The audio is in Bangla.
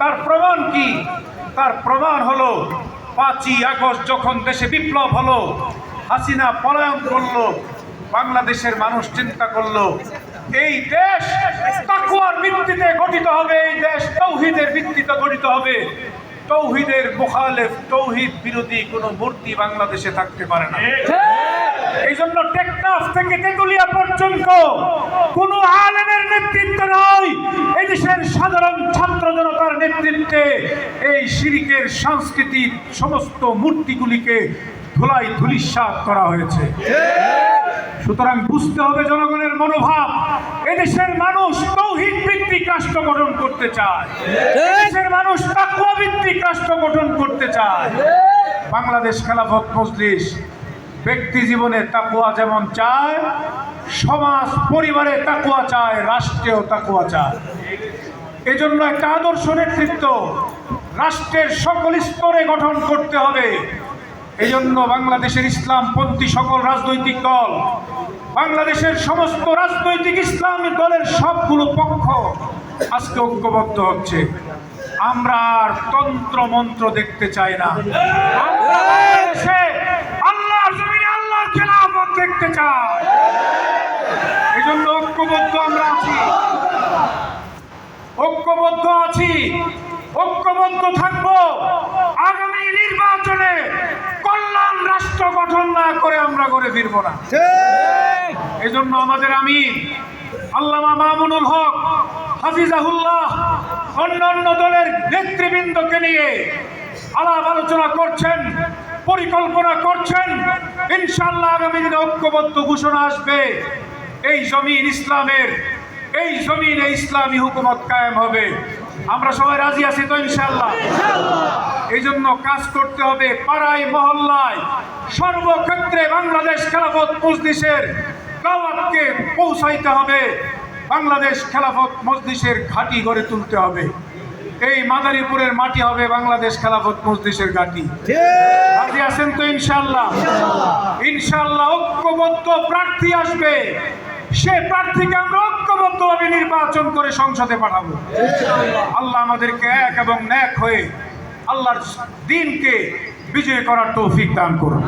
তার প্রমাণ কি? তার প্রমাণ হলো, পাঁচই আগস্ট যখন দেশে বিপ্লব হলো, হাসিনা পলায়ন করল, বাংলাদেশের মানুষ চিন্তা করল, এই দেশ তাকুয়ার ভিত্তিতে গঠিত হবে, এই দেশ তৌহিদের ভিত্তিতে গঠিত হবে। তৌহিদের মোখালেফ, তৌহিদ বিরোধী কোনো মূর্তি বাংলাদেশে থাকতে পারে না। এই জন্য টেকনাফ থেকে তেতুলিয়া পর্যন্ত কোন আলেমের নেতৃত্ব নয় এই দেশের সাধারণ ছাত্র জনতার নেতৃত্বে এই শিরিকের সাংস্কৃতিক সমস্ত মূর্তিগুলিকে ধুলাই ধুলিস্বাদ করা হয়েছে। সুতরাং বুঝতে হবে জনগণের মনোভাব, এদেশের মানুষ তৌহিদ ভিত্তিক রাষ্ট্র গঠন করতে চায়। এদেশের মানুষ তাকুয়া ভিত্তিক রাষ্ট্র গঠন করতে চায়। বাংলাদেশ খেলাফত মজলিস ব্যক্তি জীবনে তাকুয়া যেমন চায়, সমাজ, পরিবারে তাকুয়া চায়, রাষ্ট্রেও তাকুয়া চায়। এজন্য একটা আদর্শ নেতৃত্ব রাষ্ট্রের সকল স্তরে গঠন করতে হবে। এই জন্য বাংলাদেশের ইসলামপন্থী সকল রাজনৈতিক দল, বাংলাদেশের সমস্ত রাজনৈতিক ইসলামী দলের সবগুলো পক্ষ আজকে ঐক্যবদ্ধ হচ্ছে। আমরা আর তন্ত্র মন্ত্র দেখতে চাই না আমরা বাংলাদেশে আল্লাহর জমিনে আল্লাহর খেলাফত এই জন্য ঐক্যবদ্ধ আমরা আছি। ঐক্যবদ্ধ আছি। ঐক্যবদ্ধ থাকব। আগামী নির্বাচনে কল্যাণ রাষ্ট্র গঠন না করে আমরা করে ফিরব না। জন্য আমাদের আমি আল্লামা মামুনুল হক, হাফিজাহুল্লাহ অন্যান্য দলের নেতৃবৃন্দকে নিয়ে আলাপ আলোচনা করছেন, পরিকল্পনা করছেন ইনশাল্লাহ আগামী দিনে ঐক্যবদ্ধ ঘোষণা আসবে। এই জমিন ইসলামের এই জমিনে ইসলামী হুকুমত কায়েম হবে। আমরা সবাই রাজি আছি তো ইনশাল্লাহ এই জন্য কাজ করতে হবে পাড়ায় মহল্লায় সর্বক্ষেত্রে বাংলাদেশ খেলাফত মজলিসের দাওয়াতকে পৌঁছাইতে হবে। বাংলাদেশ খেলাফত মজলিসের ঘাঁটি গড়ে তুলতে হবে। এই মাদারীপুরের মাটি হবে বাংলাদেশ খেলাফত মজলিসের ঘাঁটি। রাজি আছেন তো ইনশাল্লাহ ইনশাল্লাহ ঐক্যবদ্ধ প্রার্থী আসবে। সে প্রার্থীকে আমরা ঐক্যবদ্ধভাবে নির্বাচন করে সংসদে পাঠাবো। আল্লাহ আমাদেরকে এক এবং ন্যাক হয়ে আল্লাহর দিনকে বিজয় করার তৌফিক দান করুন।